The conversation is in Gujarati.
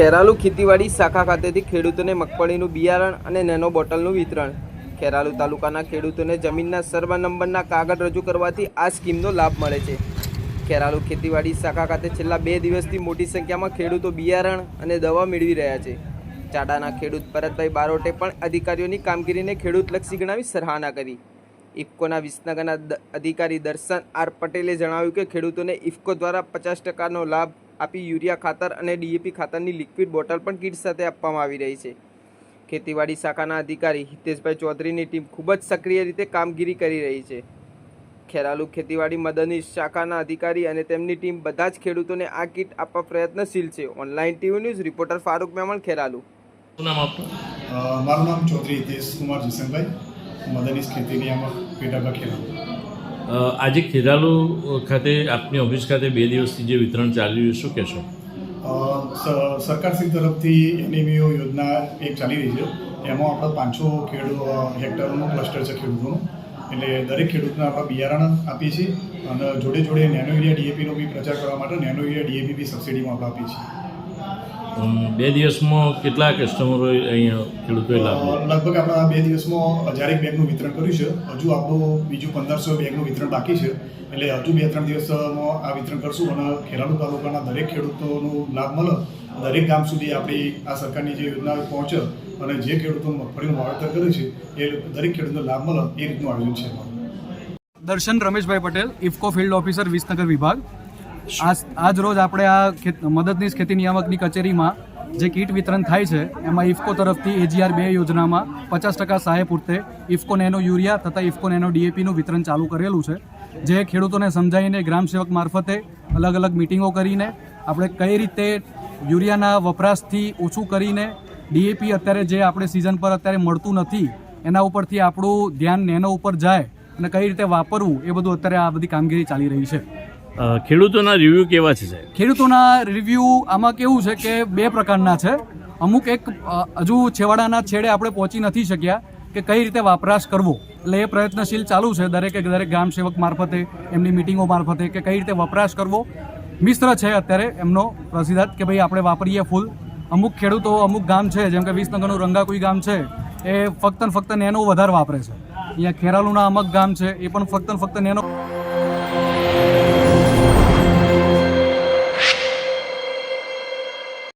ખેરાલુ ખેતીવાડી શાખા ખાતેથી ખેડૂતોને મગફળીનું બિયારણ અને નેનો બોટલનું વિતરણ. ખેરાલુ તાલુકાના ખેડૂતોને જમીનના સર્વ નંબરના કાગળ રજૂ કરવાથી આ સ્કીમનો લાભ મળે છે. ખેરાલુ ખેતીવાડી શાખા ખાતે છેલ્લા બે દિવસથી મોટી સંખ્યામાં ખેડૂતો બિયારણ અને દવા મેળવી રહ્યા છે. ચાડાના ખેડૂત ભરતભાઈ બારોટે પણ અધિકારીઓની કામગીરીને ખેડૂતલક્ષી ગણાવી સરાહના કરી. ઇફકોના વિસનગરના અધિકારી દર્શન આર પટેલે જણાવ્યું કે ખેડૂતોને ઇફકો દ્વારા પચાસ ટકાનો લાભ આપી યુરિયા ખાતર અને ડીએપી ખાતરની લિક્વિડ બોટલ પણ કીટ સાથે આપવામાં આવી રહી છે. ખેતીવાડી શાખાના અધિકારી હિતેશભાઈ ચૌધરીની ટીમ ખૂબ જ સક્રિય રીતે કામગીરી કરી રહી છે. ખેરાલુ ખેતીવાડી મદદની શાખાના અધિકારી અને તેમની ટીમ બધા જ ખેડૂતોને આ કીટ આપવા પ્રયત્નશીલ છે. Online TV news reporter Farooq Memon Kheralu. નામ આપનું? મારું નામ ચૌધરી હિતેશ કુમાર જીસનભાઈ. મદનીશ ખેતી નિયામક પેટાગા ખેરાલુ. આજે ખેરાલુ ખાતે આપની ઓફિસ ખાતે બે દિવસથી જે વિતરણ ચાલી રહ્યું શું કહેશો? સરકારશ્રી તરફથી એનએમઈઓ યોજના એક ચાલી રહી છે. એમાં આપણે પાંચસો ખેડૂત હેક્ટરનું ક્લસ્ટર છે ખેડૂતોનું. એટલે દરેક ખેડૂતને આપણે બિયારણ આપીએ છીએ અને જોડે જોડે નેનો યુરિયા ડીએપીનો બી પ્રચાર કરવા માટે નેનો યુરિયા ડીએપી બી સબસિડીમાં આપણે આપીએ છીએ. બે દિવસમાં કેટલા કસ્ટમરો અહીંયા ખેડૂતોએ લાભ લગભગ આપણે આ બે દિવસમાં હજારેક બેગનું વિતરણ કર્યું છે. હજુ આપણું બીજું પંદરસો બેગનું વિતરણ બાકી છે. એટલે હજુ બે ત્રણ દિવસમાં આ વિતરણ કરશું અને ખેરાલુ તાલુકાના દરેક ખેડૂતોનો લાભ મળે. દરેક ગામ સુધી આપણી આ સરકારની જે યોજના પહોંચે અને જે ખેડૂતો મગફળીનું વાવેતર કરે છે એ દરેક ખેડૂતોને લાભ મળે એ રીતનું આયોજન છે દર્શન રમેશભાઈ પટેલ ઇફકો ફિલ્ડ ઓફિસર વિસનગર વિભાગ. આજ રોજ આપણે આ મદદનીશ ખેતી નિયામકની કચેરીમાં જે કીટ વિતરણ થાય છે, એમાં ઇફકો તરફથી એજીઆર બે યોજનામાં પચાસ ટકા સહાય પૂરતે ઇફકો નેનો યુરિયા તથા ઇફકો નેનો ડીએપીનું વિતરણ ચાલુ કરેલું છે. જે ખેડૂતોને સમજાવીને ગ્રામ સેવક મારફતે અલગ અલગ મિટિંગો કરીને આપણે કઈ રીતે યુરિયાના વપરાશથી ઓછું કરીને ડીએપી અત્યારે જે આપણે સિઝન પર અત્યારે મળતું નથી, એના ઉપરથી આપણું ધ્યાન નેનો ઉપર જાય અને કઈ રીતે વાપરવું એ બધું અત્યારે આ બધી કામગીરી ચાલી રહી છે. ખેડૂતોના રિવ્યૂ કેવા છે સાહેબ? ખેડૂતોના રિવ્યૂ આમાં કેવું છે કે બે પ્રકારના છે. અમુક એક હજુ છેવાડાના છેડે આપણે પહોંચી નથી શક્યા કે કઈ રીતે વપરાશ કરવો. એટલે એ પ્રયત્નશીલ ચાલુ છે દરેકે, દરેક ગ્રામ સેવક મારફતે, એમની મિટિંગો મારફતે કે કઈ રીતે વપરાશ કરવો. મિશ્ર છે અત્યારે એમનો પ્રતિસાદ કે ભાઈ આપણે વાપરીએ ફૂલ અમુક ખેડૂતો, અમુક ગામ છે, જેમ કે વિસનગરનું રંગાકુઈ ગામ છે, એ ફક્ત ફક્ત નેનો વધારે વાપરે છે. અહીંયા ખેરાલુના અમુક ગામ છે, એ પણ ફક્ત ફક્ત નેનો